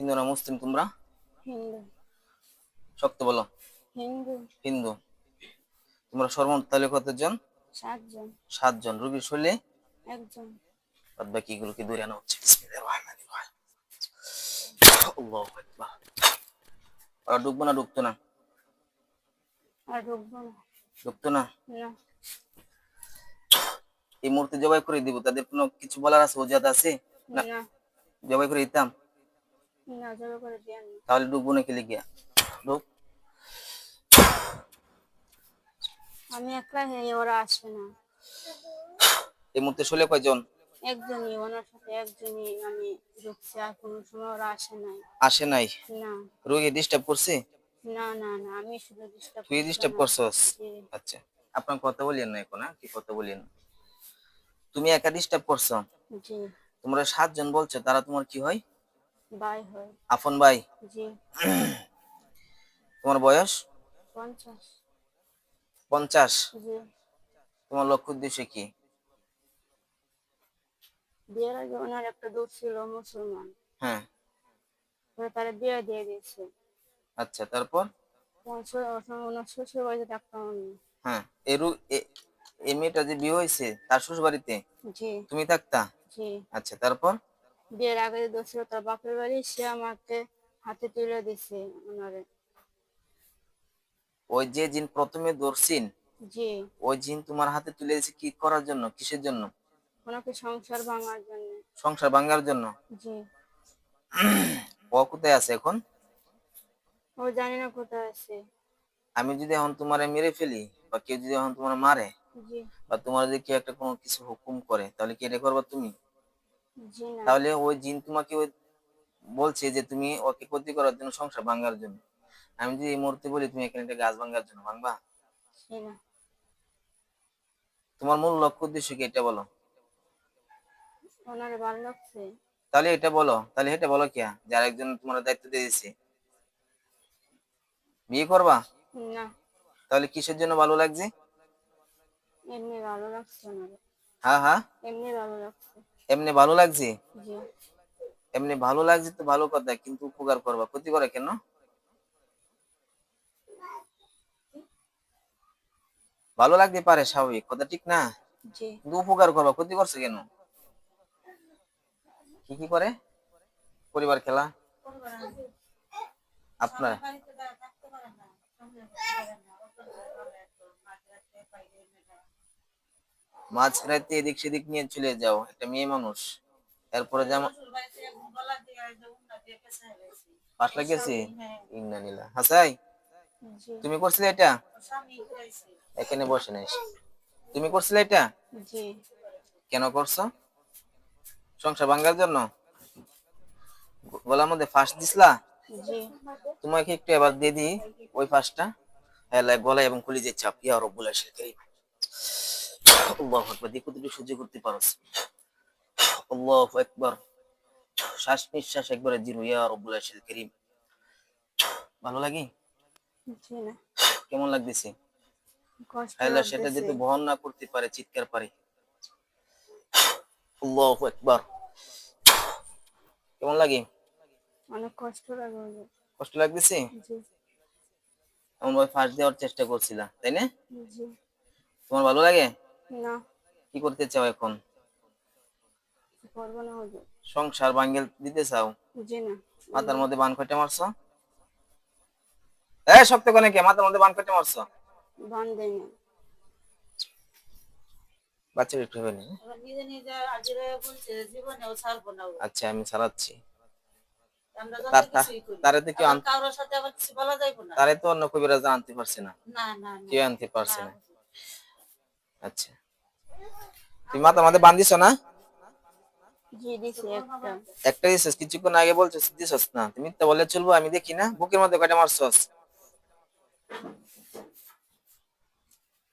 হিন্দু না মুসলিম তোমরা? হিন্দু। শক্ত বলো। হিন্দু। হিন্দু। তোমরা সর্বমোট তাহলে কতজন? সাতজন। সাতজন। রুগীর শরীরে একজন। বাদ বাকি দূরে আনা হচ্ছে? ঢুকবো না ঢুকতো না? ঢুকতো না? এই মুহূর্তে জবাই করে দিব। তাদের কোনো কিছু বলার আছে ওজাত আছে? না। জবাই করে দিতাম? না জবে করে দেন তাহলে ঢুকবো না খেলে গিয়া ঢুক আমি একলা হয়ে ওরা আসবে না। এই মুহূর্তে শোলে কয়জন? একজনই ওনার সাথে একজনই আমি ঢুকছি আর কোনো সময় ওরা আসে নাই। আসে নাই? না। রোগী ডিস্টার্ব করছে? না না না আমি শুধু ডিস্টার্ব তুই ডিস্টার্ব করছস? আচ্ছা। আপনার কথা বলিয়েন না এখন হ্যাঁ? কি কথা বলিয়েন? না। তুমি একা ডিস্টার্ব করছ? জি। তোমরা সাতজন বলছো তারা তোমার কি হয়? বাই হয়। আফন ভাই? জি। তোমার বয়স? পঞ্চাশ। পঞ্চাশ। জি। তোমার লক্ষ্য উদ্দেশ্য কি? বিয়ের আগে ওনার একটা দূর ছিল মুসলমান। হ্যাঁ। তারা বিয়ে দিয়ে দিয়েছে। আচ্ছা তারপর? ওনার শ্বশুর বাড়িতে থাকতাম হ্যাঁ এই রু- এ- এই মেয়েটা যে বিয়ে হয়েছে তার শ্বশুর বাড়িতে জি। তুমি থাকতা? জি। আচ্ছা তারপর? বিয়ের আগে দোষ তার বাপের বাড়ি সে আমাকে হাতে তুলে দিছে ওনারে। ওই যে জিন প্রথমে দর্শিন জি। ওই জিন তোমার হাতে তুলে দিয়েছে কি করার জন্য কিসের জন্য? ওনাকে সংসার ভাঙার জন্য। সংসার ভাঙার জন্য? জি। ও কোথায় আছে এখন? ও জানি না কোথায় আছে। আমি যদি এখন তোমারে মেরে ফেলি বা কেউ যদি এখন তোমার মারে জি। বা তোমার যদি কেউ একটা কোনো কিছু হুকুম করে তাহলে কি এটা করবা তুমি? তাহলে ওই জিন তোমাকে ওই বলছে যে তুমি ওকে ক্ষতি করার জন্য সংসার ভাঙার জন্য। আমি যদি এই মুহূর্তে বলি তুমি এখানে একটা গাছ ভাঙার জন্য ভাঙবা? তোমার মূল লক্ষ্য উদ্দেশ্য কি এটা বলো? তাহলে এটা বলো তাহলে এটা বলো কিয়া যে আরেকজন তোমার দায়িত্ব দিয়ে দিছে বিয়ে করবা? না। তাহলে কিসের জন্য ভালো লাগছে? এমনি ভালো লাগছে হ্যাঁ হ্যাঁ। এমনি ভালো লাগছে। এমনি ভালো লাগছে? এমনি ভালো লাগছে তো ভালো কথা কিন্তু উপকার করবা। ক্ষতি করে কেন? ভালো লাগতে পারে স্বাভাবিক। কথা ঠিক না? কিন্তু উপকার করবা ক্ষতি করছে কেন? কি কি করে? পরিবার খেলা? আপনার? মাঝ রাতে এদিক সেদিক নিয়ে চলে যাও একটা মেয়ে মানুষ। এরপরে যেমন পাশ লাগিয়েছি ইন্না নিলা হাসাই তুমি করছিলে এটা? এখানে বসে নাই। তুমি করছিলে এটা? কেন করছ? সংসার ভাঙ্গার জন্য? গলার মধ্যে ফাঁস দিসলা তোমাকে একটু এবার দিয়ে দিই ওই ফাঁসটা। এলাই গলায় এবং কলিজের চাপ ইয়া রব্বুল আশির কারীম আল্লাহু দিয়ে কতটুকু সহ্য করতে আল্লাহু আকবার। শ্বাস নিঃশ্বাস একবারে জিরো ইয়া রব্বুল আশির কারীম। ভালো লাগে? কেমন লাগতেছে? আল্লাহ সেটা যেহেতু বহন না করতে পারে চিৎকার পারে। আল্লাহু আকবার। কেমন লাগে? অনেক কষ্ট লাগে কষ্ট লাগতেছে? এমন ভাবে ফাঁস দেওয়ার চেষ্টা করছিলা তাই না? তোমার ভালো লাগে? না। কি করতে চাও এখন? করব না হুজুর সংসার বাঙ্গেল দিতে চাও? জি না। মাথার মধ্যে বান কয়টা মারছো? এ শক্ত কোনে কে মাথার মধ্যে বান কয়টা মারছো? বান দেয় না। বাচ্চার একটু হবে না। আচ্ছা আমি সারাচ্ছি তার তো কেউ তারে অন্য কবিরাজ আনতে পারছে না। কেউ আনতে পারছে না। না। আচ্ছা। তুই মাথার মধ্যে বান দিছো না একটা দিছিস কিছুক্ষণ আগে বলছিস দিছস না। তুমি তো বলে চলবো আমি দেখি না। বুকের মধ্যে কয়টা মারছস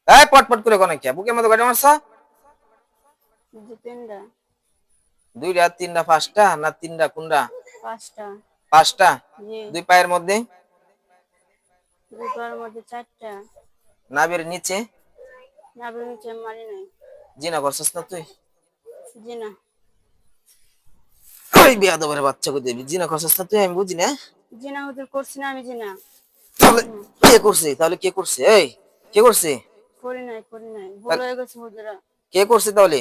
এই পটপট করে কোনে কে? বুকের মধ্যে কয়টা মারছ? তিনটা। দুইটা তিনটা পাঁচটা না তিনটা কোনটা? পাঁচটা। পাঁচটা? দুই পায়ের মধ্যে? দুটোর মধ্যে চারটা। নাভের নিচে? নিচে মারি নাই। জিনা করছস না তুই? জি না। এই বেয়াদবের বাচ্চা কই দেবি? জিনা করছিস না তুই? আমি বুঝি না। জিনা হুজুর করছি না আমি জিনা তাহলে কে করছে? তাহলে কে করছে? এই কে করছে? করি নাই করি নাই। ভুল হয়ে গেছে হুজুরা। কে করছে তাহলে?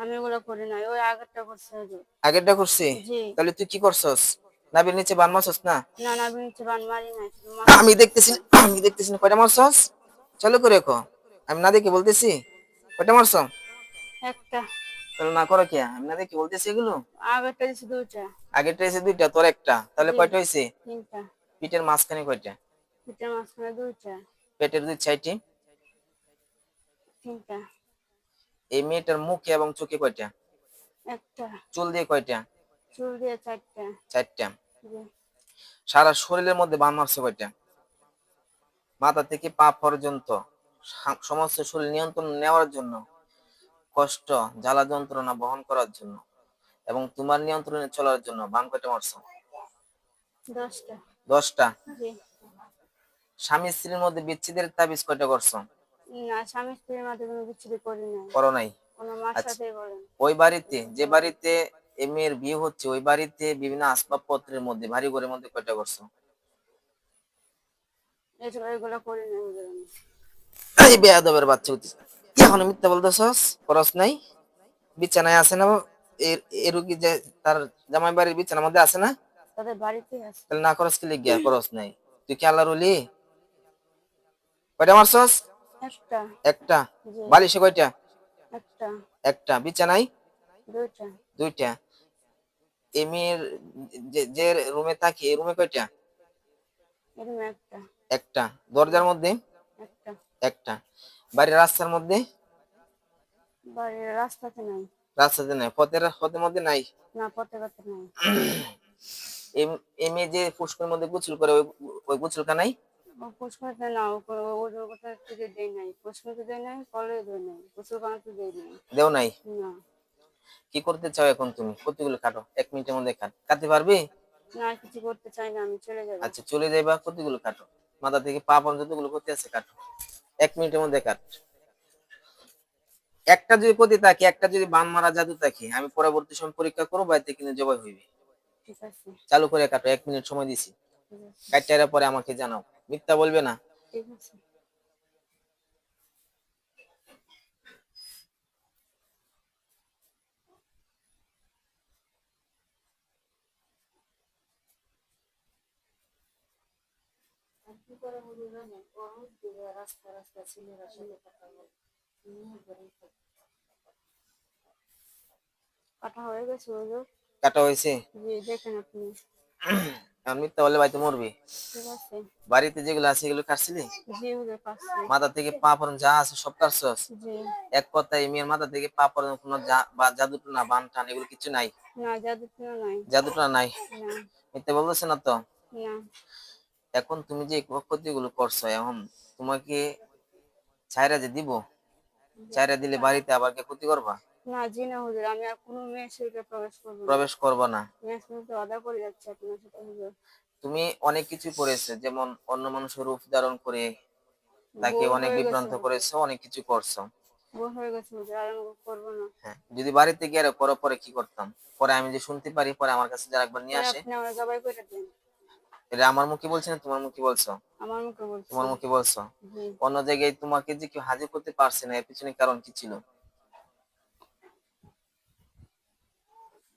আমি ওগুলো করি নাই ওই আগেরটা করছে হুজুর। আগেরটা করছে? তাহলে তুই কি করছস? নাবির নিচে বান মারছস না? না না আমি নিচে বান মারি নাই আমি দেখতেছি আমি দেখতেছি না কয়টা মারছস? চালু করে রেখো। আমি না দেখে বলতেছি কয়টা মারছ একটা। তাহলে না করো কে? আমি না দেখে এগুলো? আগেরটা দিচ্ছে দুইটা। আগেরটা এসে দুইটা তোর একটা। তাহলে কয়টা হয়েছে তিনটা। পিঠের মাঝখানে কয়টা? পিঠের মাঝখানে দুইটা। পেটের দুই সাইডে? তিনটা। এই মেয়েটার মুখে এবং চোখে কয়টা? একটা। চুল দিয়ে কয়টা? চুল দিয়ে চারটা। চারটা। সারা শরীরের মধ্যে বান মারছে কয়টা? মাথা থেকে পা পর্যন্ত। সমস্ত শরীর নিয়ন্ত্রণ নেওয়ার জন্য। কষ্ট জ্বালা যন্ত্রণা বহন করার জন্য এবং তোমার নিয়ন্ত্রণে চলার জন্য কয়টা মারছো। দশটা। স্বামী স্ত্রীর মধ্যে বিচ্ছেদের তাবিজ কয়টা করছ? না স্বামী স্ত্রীর মাঝে কোনো বিচ্ছিরি করি নাই। করো নাই? কোনো মার আচ্ছা। ওই বাড়িতে যে বাড়িতে মেয়ের বিয়ে হচ্ছে ওই বাড়িতে বিভিন্ন আসবাবপত্রের মধ্যে ভারী ঘরের মধ্যে কয়টা করছ। এই বেয়াদবের বাচ্চা হচ্ছে এখন মিথ্যা বলতেছস খরচ নাই। বিছানায় আছে না এ রুগী যে তার জামাই বাড়ির বিছানার মধ্যে আছে না? তাদের বাড়িতে আছে। তাহলে না খরচ কি লিখিয়া খরচ নাই। তুই কি আল্লাহর ওলি? কয়টা মারছস? একটা। একটা? বালিশে কয়টা? একটা। একটা। বিছানায়? দুইটা। দুইটা। এই মেয়ের যে- যে রুমে থাকি এই রুমে কয়টা? একটা। একটা। দরজার মধ্যে? একটা। একটা। বাড়ির রাস্তার মধ্যে? বাড়ির রাস্তাতে নাই। রাস্তাতে নাই। পথের পথের মধ্যে নাই? না পথে পথে নাই। এম- এই যে পুষ্করের মধ্যে গোসল করে ওই ওই ও পুষ্করতে না ও ও- ও কথা থেকে দেয় নাই। পুষ্করতে দেয় নাই কলে দেয় নাই। কানাতে দেয় নাই। দেও নাই? না। কি করতে চাও এখন তুমি? কতগুলো কাটো? এক মিনিটের মধ্যে কাট। কাটতে পারবে? না কিছু করতে চাই না আমি চলে যাব। আচ্ছা চলে যাইবা কতগুলো কাটো? মাথা থেকে পা পর্যন্ত যতগুলো করতে আছে কাটো। এক মিনিটের মধ্যে কাট। একটা যদি পতি থাকে একটা যদি বান মারা জাদু থাকে আমি পরবর্তী সময় পরীক্ষা করব বাড়িতে কিন্তু জবাই হইবে। চালু করে কাটো এক মিনিট সময় দিছি। কাটটার পরে আমাকে জানাও। মিথ্যা বলবে না। কি করে বলি জানেন বহুত দূরে রাস্তা রাস্তা ছেলেরা সাথে কথা বলে। কাটা হয়ে গেছে হুজুর কাটা হয়েছে? জি দেখেন আপনি। এখন মিথ্যা বাড়িতে মরবে? বাড়িতে যেগুলো আছে এগুলো কাটছিলি? মাথা থেকে পা যা আছে সব কাটছস? এক কথায় মেয়ের মাথা থেকে পা পর্যন্ত কোনো যা- বা জাদু না বান টান এগুলো কিছু নাই? না জাদু তো নাই? মিথ্যা বলতেছে না তো? এখন তুমি যে ক্ষতিগুলো করছ এখন তোমাকে ছাইরা যে দিব? ছাইরা দিলে বাড়িতে আবার কে ক্ষতি করবা? না জি না হুজুর আমি আর কোনো মেয়ের সাথে প্রবেশ করব প্রবেশ করবা না। মেয়ের সাথে অদা করে যাচ্ছে আপনার সাথে হুজুর। তুমি অনেক কিছু করেছ যেমন অন্য মানুষের রূপ ধারণ করে তাকে অনেক বিভ্রান্ত। করেছ অনেক কিছু করছ। হয়ে গেছে হুজুর আর আমি করব না। হ্যাঁ যদি বাড়িতে গিয়ে আরও করো পরে কি করতাম? পরে আমি যে শুনতে পারি পরে আমার কাছে যারা একবার নিয়ে আসে। এটা আমার মুখে বলছি না তোমার মুখে বলছো? আমার মুখে বলছি। তোমার মুখে বলছো? অন্য জায়গায় তোমাকে যে কেউ হাজির করতে পারছে না এর পিছনে কারণ কি ছিল?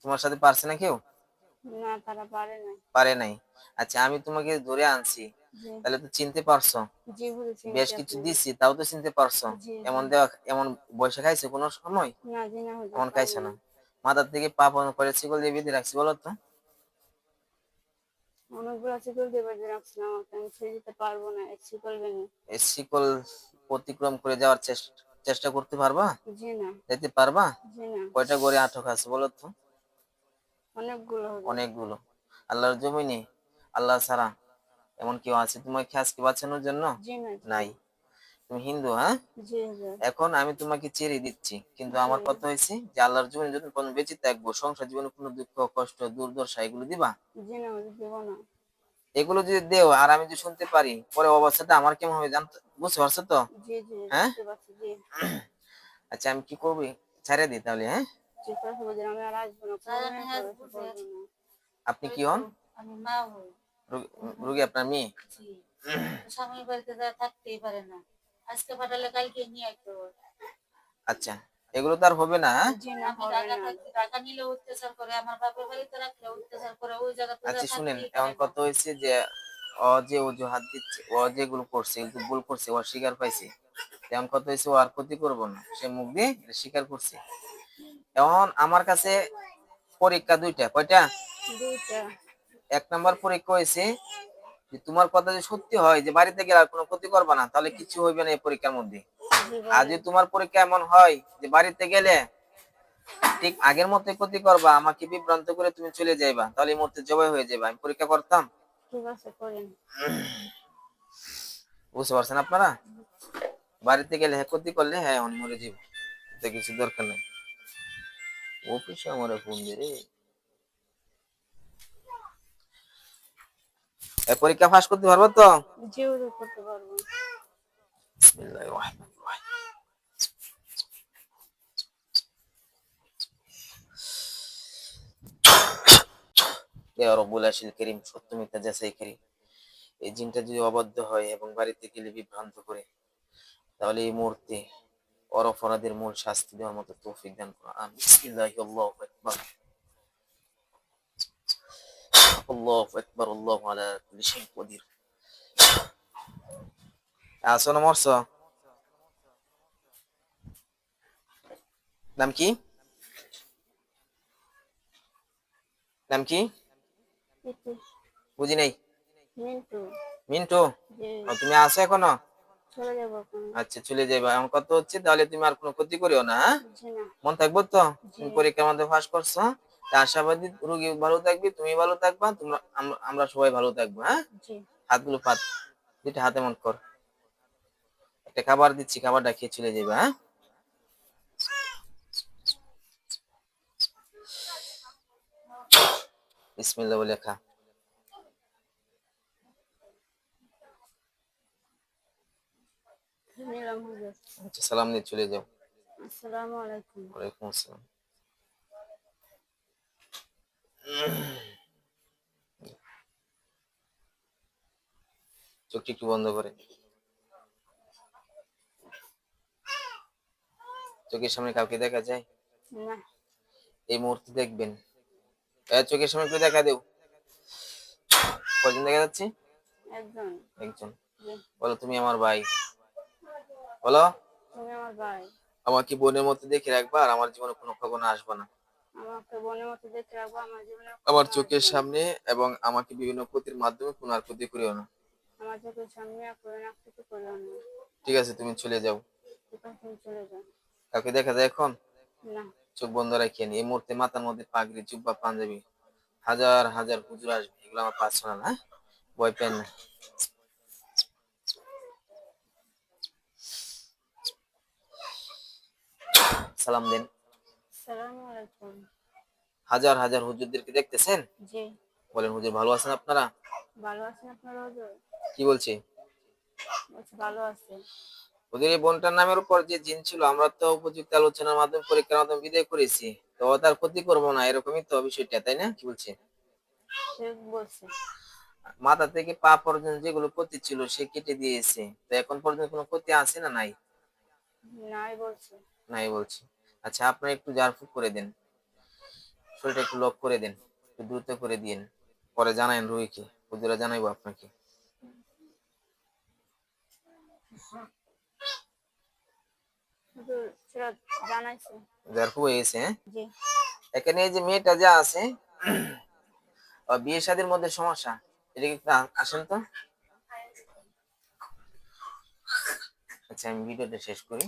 তোমার সাথে পারছে না কেউ? না তারা পারে না পারে নাই। আচ্ছা আমি তোমাকে ধরে আনছি। তাহলে তো চিনতে পারছ? বেশ কিছু। দিচ্ছি তাও তো চিনতে পারছ? এমন দেওয়া এমন বয়সে খাইছে কোনো সময়? এমন খাইছে না। মাথার থেকে পা পর্যন্ত করে শিকল দিয়ে বেঁধে রাখছি বলো তো। অনেকগুলো শিকল দেবার জন্য রাখছিলাম আমাকে আমি ছেড়ে দিতে পারব না এই শিকল ভেঙে এই শিকল অতিক্রম করে যাওয়ার চেষ্টা চেষ্টা করতে পারবা? জি না। যেতে পারবা? জি না। কয়টা গড়ে আটক আছে বলো তো? অনেকগুলো অনেকগুলো। আল্লাহর জমিনে আল্লাহ ছাড়া এমন কেউ আছে? তোমার কি আজকে বাঁচানোর জন্য? জি না। নাই। তুমি হিন্দু হ্যাঁ? এখন আমি তোমাকে ছেড়ে দিচ্ছি কিন্তু আমার কথা হয়েছে যে আল্লাহর জীবনে যখন কোনো বেঁচে থাকব সংসার জীবনে কোনো দুঃখ কষ্ট দুর্দশা এগুলো দিবা? জি না হুজুর দেবো না। এগুলো যদি দেও আর আমি যদি শুনতে পারি পরে অবস্থাটা আমার কেমন হবে জানতে বুঝতে পারছ তো? জি জি হ্যাঁ? বুঝতে পারছি জি। আচ্ছা আমি কি করবি? ছেড়ে দিই তাহলে হ্যাঁ। আপনি কি হন? আমি মা হই। রোগী- রোগী আপনার মেয়ে? স্বামীর বাড়িতে থাকতেই পারে না। আজকে পাঠালে কালকে নিয়ে আসতে আচ্ছা এগুলো তো আর হবে না হ্যাঁ? জি না আমি হবে টাকা না। থাকতে টাকা নিলে অত্যাচার করে আমার বাপের বাড়িতে রাখলে অত্যাচার করে ওই জায়গাতে আচ্ছা শুনেন কত হয়েছে যে ও যে অজুহাত দিচ্ছে ও যেগুলো করছে কিন্তু ভুল করছে ও স্বীকার পাইছে। এমন কত হয়েছে ও আর ক্ষতি করব না সে মুখ দিয়ে স্বীকার করছে। এখন আমার কাছে পরীক্ষা দুইটা কয়টা? এক নম্বর পরীক্ষা হয়েছে যে তোমার কথা যে সত্যি হয় যে বাড়িতে গেলে আর কোনো ক্ষতি করবা না তাহলে কিছু হইবে না এই পরীক্ষার মধ্যে। আর যদি তোমার পরীক্ষা এমন হয় যে বাড়িতে গেলে ঠিক আগের মতোই ক্ষতি করবা আমাকে বিভ্রান্ত করে তুমি চলে যাইবা তাহলে এই মুহূর্তে জবাই হয়ে যাবে আমি পরীক্ষা করতাম। বুঝতে পারছেন আপনারা? বাড়িতে গেলে হ্যাঁ ক্ষতি করলে হ্যাঁ আমি মরে যাব কিছু দরকার নেই। অফিসে আমার ফোন দিয়ে পরীক্ষা পাস করতে পারব তো? জি করতে পারব। বিসমিল্লাহির রহমানির রহিম। ইয়া রব্বুল আশিল করিম সত্য যাচাই করি। এই জিনটা যদি অবাধ্য হয় এবং বাড়িতে গেলে বিভ্রান্ত করে তাহলে এই মুহূর্তে অর অপরাধের মূল শাস্তি দেওয়ার মতো তৌফিক দান করো বিসমিল্লাহি আল্লাহু আকবার আল্লাহু আলা কুল্লি শাইইন কদির। আসো না মরছ? নাম কি? নাম কি? বুঝি নাই। মিন্টু। মিন্টু? তুমি আছো এখনও? যাব আচ্ছা চলে যাইবা। এখন কত হচ্ছে তাহলে তুমি আর কোনো ক্ষতি করিও না হ্যাঁ? মন থাকব তো? তুমি। পরীক্ষার মধ্যে পাস করছ তা আশাবাদী রোগী ভালো থাকবে তুমি ভালো থাকবা তোমরা আমরা- সবাই ভালো থাকব হ্যাঁ? হাতগুলো পাত দুইটা হাতে মন কর। একটা খাবার দিচ্ছি খাবারটা খেয়ে চলে যাবে হ্যাঁ? বিসমিল্লাহ বলে খা। আচ্ছা সালাম দিয়ে চলে যাও। আসসালামু আলাইকুম। ওয়ালাইকুম আসসালাম। চোখটি একটু বন্ধ করে। চোখের সামনে কাউকে দেখা যায়? এই মুহূর্তে দেখবেন। চোখের সামনে একটু দেখা দেও। কজন দেখা যাচ্ছে? একজন। বলো তুমি আমার ভাই। বলো। আমাকে বোনের মতো দেখে রাখবা আর আমার জীবনে কোনো কখনো আসবে না। আমাকে বোনের মতো দেখতে রাখব আমার জীবনে আমার চোখের সামনে এবং আমাকে বিভিন্ন ক্ষতির মাধ্যমে কোনো আর ক্ষতি করিও না। আমার চোখের সামনে ঠিক আছে তুমি চলে যাও। ঠিক আছে তুমি চলে যাও। কাউকে দেখা যায় এখন? না। চোখ বন্ধ রাখিয়ে নি। এই মুহূর্তে মাথার মধ্যে পাগড়ি জুব্বা পাঞ্জাবি হাজার হাজার হুজুর আসবে। এগুলো আমার পার্সোনাল হ্যাঁ? ভয় পেন না। সালাম দেন। আসসালামু আলাইকুম। হাজার হাজার হুজুরদেরকে দেখতেছেন? জি। বলেন হুজুর ভালো আছেন আপনারা? ভালো আছেন আপনারা হুজুর? কি বলছি? ভালো আছে। ওদের এই বোনটার নামের উপর যে জিন ছিল আমরা তো উপযুক্ত আলোচনার মাধ্যমে পরীক্ষার মাধ্যমে বিদায় করেছি। তো তার ক্ষতি করব না এরকমই তো বিষয়টা তাই না? কি বলছে। মাথা থেকে পা পর্যন্ত যেগুলো ক্ষতি ছিল সে কেটে দিয়েছে। তো এখন পর্যন্ত কোনো ক্ষতি আছে না নাই? নাই বলছে। নাই বলছি। আচ্ছা আপনারা একটু জারফুক করে দেন। শরীরটা একটু লক করে দেন একটু দ্রুত করে দিন পরে জানাইন রুহিকে হুজুরা জানাইবো আপনাকে। জারফু হয়ে গেছে এখানে এই যে মেয়েটা যা আছে বিয়ে শাদীর মধ্যে সমস্যা এটা কি আসেন তো। আচ্ছা আমি ভিডিওটা শেষ করি।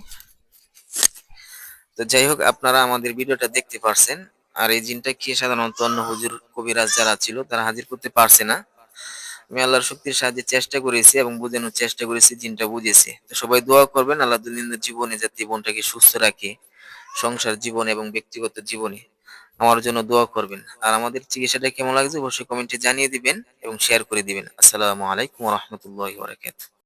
তো যাই হোক, আপনারা আমাদের ভিডিওটা দেখতে পারছেন। আর এই জিনটা কি সাধারণত অন্য হুজুর কবিরাজ যারা ছিল, তারা হাজির করতে পারছে না। আমি আল্লাহর শক্তির সাহায্যে চেষ্টা করেছি এবং বোঝানোর চেষ্টা করেছি, জিনটা বুঝেছে। তো সবাই দোয়া করবেন, আল্লাহ দুনিয়ার জীবনে যাতে জীবনটাকে সুস্থ রাখে, সংসার জীবনে এবং ব্যক্তিগত জীবনে। আমার জন্য দোয়া করবেন। আর আমাদের চিকিৎসাটা কেমন লাগছে, অবশ্যই কমেন্টে জানিয়ে দিবেন এবং শেয়ার করে দিবেন। আসসালামু আলাইকুম রহমতুল্লাহ বারাকাতুহু।